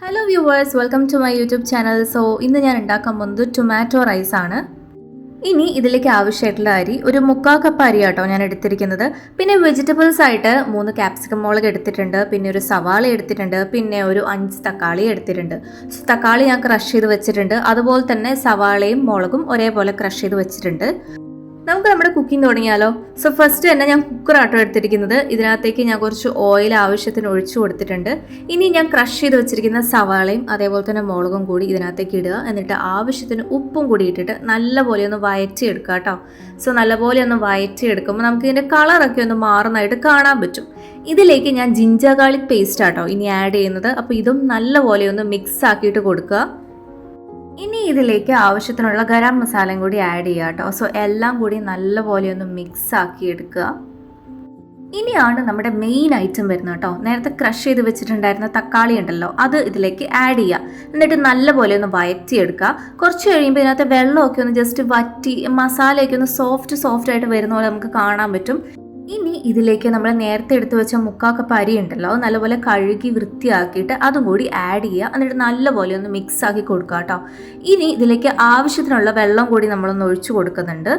Hello viewers welcome to my YouTube channel so ഇന്ന് ഞാൻ ഉണ്ടാക്കാൻ പോകുന്നത് ടൊമാറ്റോ റൈസ് ആണ്. ഇനി ഇതിലേക്ക് ആവശ്യമായിട്ടുള്ള അരി ഒരു മുക്കാ കപ്പ് അരി ആട്ടോ ഞാൻ എടുത്തിരിക്കുന്നത്. പിന്നെ വെജിറ്റബിൾസ് ആയിട്ട് മൂന്ന് ക്യാപ്സിക്കം മുളക് എടുത്തിട്ടുണ്ട് പിന്നെ ഒരു സവാള എടുത്തിട്ടുണ്ട് പിന്നെ ഒരു അഞ്ച് തക്കാളി എടുത്തിട്ടുണ്ട്. തക്കാളി ഞാൻ ക്രഷ് ചെയ്ത് വെച്ചിട്ടുണ്ട്. അതുപോലെ തന്നെ സവാളയും മുളകും ഒരേപോലെ ക്രഷ് ചെയ്ത് വെച്ചിട്ടുണ്ട്. നമുക്ക് നമ്മുടെ കുക്കിംഗ് തുടങ്ങിയാലോ? സോ ഫസ്റ്റ് തന്നെ ഞാൻ കുക്കറാട്ടോ എടുത്തിരിക്കുന്നത്. ഇതിനകത്തേക്ക് ഞാൻ കുറച്ച് ഓയിൽ ആവശ്യത്തിന് ഒഴിച്ചു കൊടുത്തിട്ടുണ്ട്. ഇനി ഞാൻ ക്രഷ് ചെയ്ത് വെച്ചിരിക്കുന്ന സവാളയും അതേപോലെ തന്നെ മുളകും കൂടി ഇതിനകത്തേക്ക് ഇടുക. എന്നിട്ട് ആവശ്യത്തിന് ഉപ്പും കൂടി ഇട്ടിട്ട് നല്ലപോലെ ഒന്ന് വയറ്റിയെടുക്കുക കേട്ടോ. സോ നല്ലപോലെ ഒന്ന് വയറ്റി എടുക്കുമ്പോൾ നമുക്ക് ഇതിന്റെ കളറൊക്കെ ഒന്ന് മാറുന്നതായിട്ട് കാണാൻ പറ്റും. ഇതിലേക്ക് ഞാൻ ജിഞ്ചർ ഗാർലിക് പേസ്റ്റ് ആട്ടോ ഇനി ആഡ് ചെയ്യുന്നത്. അപ്പോൾ ഇതും നല്ലപോലെ ഒന്ന് മിക്സ് ആക്കിയിട്ട് കൊടുക്കുക. ഇനി ഇതിലേക്ക് ആവശ്യത്തിനുള്ള ഗരം മസാലയും കൂടി ആഡ് ചെയ്യുക കേട്ടോ. സോ എല്ലാം കൂടി നല്ലപോലെ ഒന്ന് മിക്സ് ആക്കി എടുക്കുക. ഇനിയാണ് നമ്മുടെ മെയിൻ ഐറ്റം വരുന്നത് കേട്ടോ. നേരത്തെ ക്രഷ് ചെയ്ത് വെച്ചിട്ടുണ്ടായിരുന്ന തക്കാളി ഉണ്ടല്ലോ അത് ഇതിലേക്ക് ആഡ് ചെയ്യുക. എന്നിട്ട് നല്ലപോലെ ഒന്ന് വയറ്റിയെടുക്കുക. കുറച്ച് കഴിയുമ്പോൾ ഇതിനകത്ത് വെള്ളമൊക്കെ ഒന്ന് ജസ്റ്റ് വറ്റി മസാലയൊക്കെ ഒന്ന് സോഫ്റ്റ് സോഫ്റ്റ് ആയിട്ട് വരുന്ന പോലെ നമുക്ക് കാണാൻ പറ്റും. ഇനി ഇതിലേക്ക് നമ്മൾ നേരത്തെ എടുത്തു വെച്ച മുക്കാക്ക അരി ഉണ്ടല്ലോ നല്ലപോലെ കഴുകി വൃത്തിയാക്കിയിട്ട് അതും കൂടി ആഡ് ചെയ്യുക. എന്നിട്ട് നല്ലപോലെ ഒന്ന് മിക്സ് ആക്കി കൊടുക്കുക കേട്ടോ ഇനി ഇതിലേക്ക് ആവശ്യത്തിനുള്ള വെള്ളം കൂടി നമ്മളൊന്ന് ഒഴിച്ചു കൊടുക്കുന്നുണ്ട്.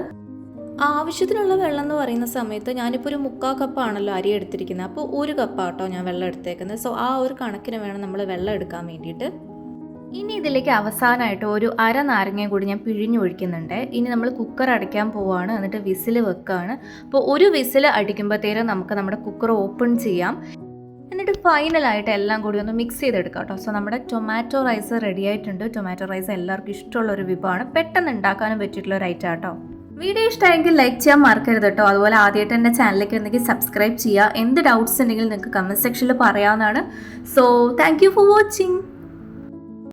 ആവശ്യത്തിനുള്ള വെള്ളം എന്ന് പറയുന്ന സമയത്ത് ഞാനിപ്പോൾ ഒരു മുക്കാ കപ്പാണല്ലോ അരി എടുത്തിരിക്കുന്നത്. അപ്പോൾ ഒരു കപ്പാട്ടോ ഞാൻ വെള്ളം എടുത്തേക്കുന്നത്. സോ ആ ഒരു കണക്കിന് വേണം നമ്മൾ വെള്ളം എടുക്കാൻ വേണ്ടിയിട്ട്. ഇനി ഇതിലേക്ക് അവസാനമായിട്ട് ഒരു അര നാരങ്ങയും കൂടി ഞാൻ പിഴിഞ്ഞൊഴിക്കുന്നുണ്ട് ഇനി നമ്മൾ കുക്കർ അടയ്ക്കാൻ പോവുകയാണ് എന്നിട്ട് വിസിൽ വെക്കുകയാണ് അപ്പോൾ ഒരു വിസിൽ അടിക്കുമ്പോഴത്തേനും നമുക്ക് നമ്മുടെ കുക്കർ ഓപ്പൺ ചെയ്യാം. എന്നിട്ട് ഫൈനലായിട്ട് എല്ലാം കൂടി ഒന്ന് മിക്സ് ചെയ്തെടുക്കാം കേട്ടോ. സോ നമ്മുടെ ടൊമാറ്റോ റൈസ് റെഡി ആയിട്ടുണ്ട്. ടൊമാറ്റോ റൈസ് എല്ലാവർക്കും ഇഷ്ടമുള്ള ഒരു വിഭവമാണ്. പെട്ടെന്ന് ഉണ്ടാക്കാനും പറ്റിയിട്ടുള്ള ഒരു ഐറ്റം കേട്ടോ വീഡിയോ ഇഷ്ടമായെങ്കിൽ ലൈക്ക് ചെയ്യാൻ മറക്കരുത് കേട്ടോ. അതുപോലെ ആദ്യമായിട്ട് എന്റെ ചാനലിലേക്ക് ഉണ്ടെങ്കിൽ സബ്സ്ക്രൈബ് ചെയ്യുക. എന്ത് ഡൗട്ട്സ് ഉണ്ടെങ്കിലും നിങ്ങൾക്ക് കമന്റ് സെക്ഷനിൽ പറയാവുന്നതാണ്. So thank for watching